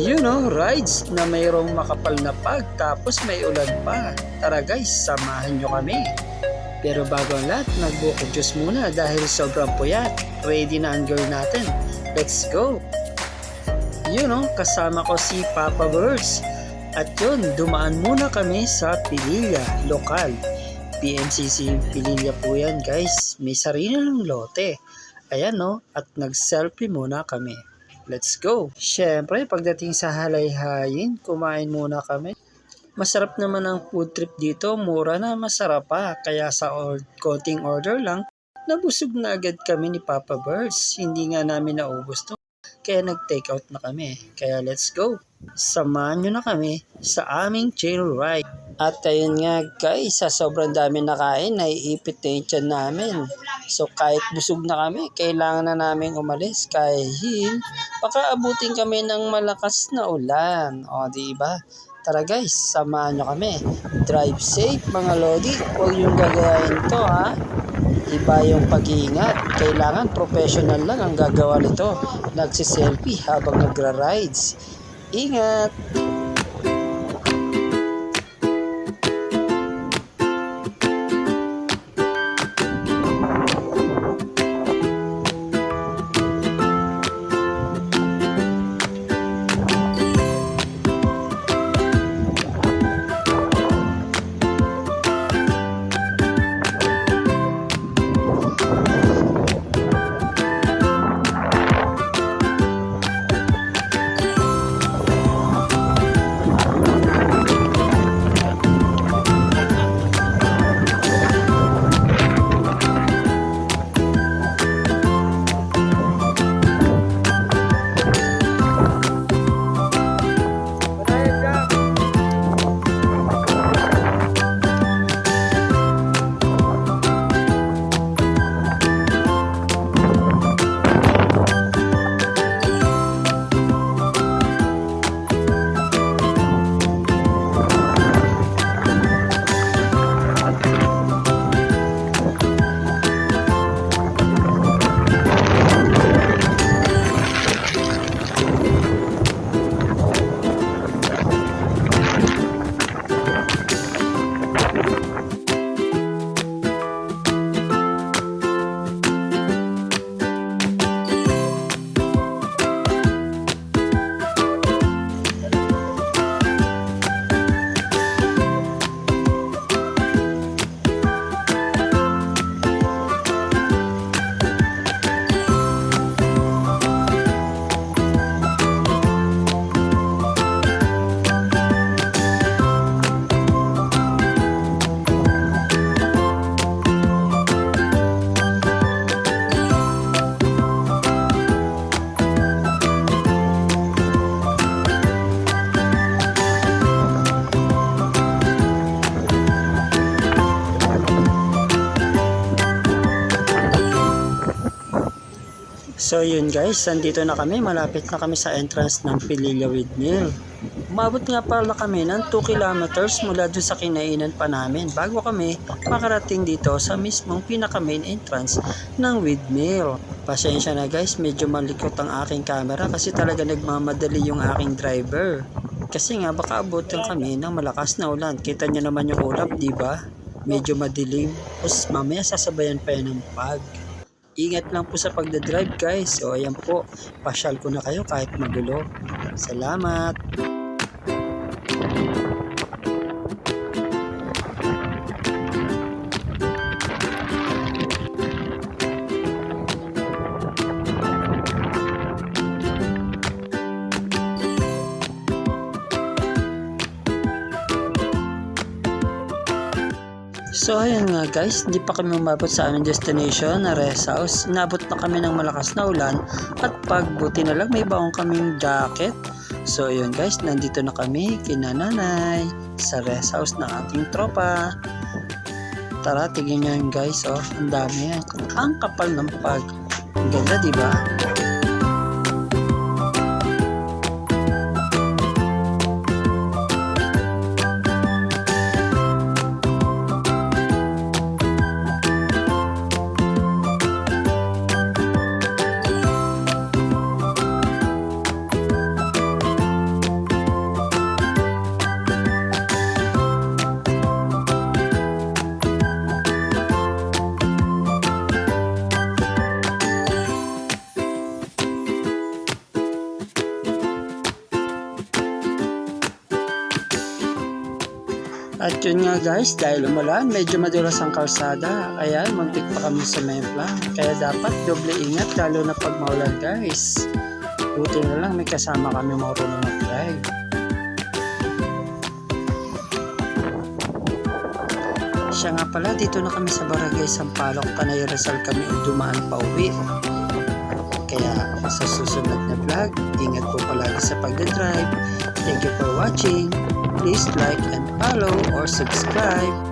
You know, rides na mayroong makapal na pag tapos may ulan pa. Tara guys, samahan nyo kami. Pero bago ang lahat, nagbuko muna dahil sobrang puyat. Ready na ang girl natin. Let's go! You know, kasama ko si Papa Birds. At yun, dumaan muna kami sa Pililla, lokal. PMCC Pililla po yan guys. May sarili ng lote. Ayan no, at nag-selfie muna kami. Let's go! Siyempre, pagdating sa halayhayin, kumain muna kami. Masarap naman ang food trip dito, mura na masarap pa. Kaya sa or- konting order lang, nabusog na agad kami ni Papa Birds. Hindi nga namin naubos to. Kaya nag-take out na kami. Kaya let's go. Samahan nyo na kami sa aming chill ride. At ayun nga guys, sa sobrang dami nakain, naiipit na yung namin. So kahit busog na kami, kailangan na namin umalis. Kahit baka abutin kami ng malakas na ulan. O ba? Tara guys, samahan nyo kami. Drive safe mga lodi. Huwag yung gagayahin to ha. Iba yung pag-iingat. Kailangan professional lang ang gagawa nito. Nagsiselfie habang nagra-rides. Ingat! So yun guys, nandito na kami. Malapit na kami sa entrance ng Pililla Windmill. Umabot nga pala kami ng 2 kilometers mula dun sa kinainan pa namin bago kami makarating dito sa mismong pinaka main entrance ng windmill. Pasensya na guys, medyo malikot ang aking camera kasi talaga nagmamadali yung aking driver. Kasi nga baka abutin kami ng malakas na ulan. Kita nyo naman yung ulap, di ba? Medyo madilim. Tapos mamaya sasabayan pa yan ng pag. Ingat lang po sa pagdadrive guys. So ayan po, pasyal ko na kayo kahit magulo. Salamat! So ayun nga guys, hindi pa kami umabot sa aming destination na rest house. Inabot na kami ng malakas na ulan at pagbuti na lang may baong kaming jacket. So ayun guys, nandito na kami kina nanay sa rest house ng ating tropa. Tara, tignan nyo guys, oh, ang dami yan. Ang kapal ng pag. Ang ganda, di ba? At yun nga guys, dahil umulan, medyo madulas ang kalsada. Kaya muntik pa kami sa mempla. Kaya dapat doble ingat lalo na pag maulan guys. Buti na lang may kasama kami marunong mag-drive. Siya nga pala, dito na kami sa barangay Sampaloc, Tanay Rizal kami dumaan pa uwi. Kaya sa susunod na vlog, ingat po palagi sa pagdadrive. Thank you for watching. Please like and follow or subscribe.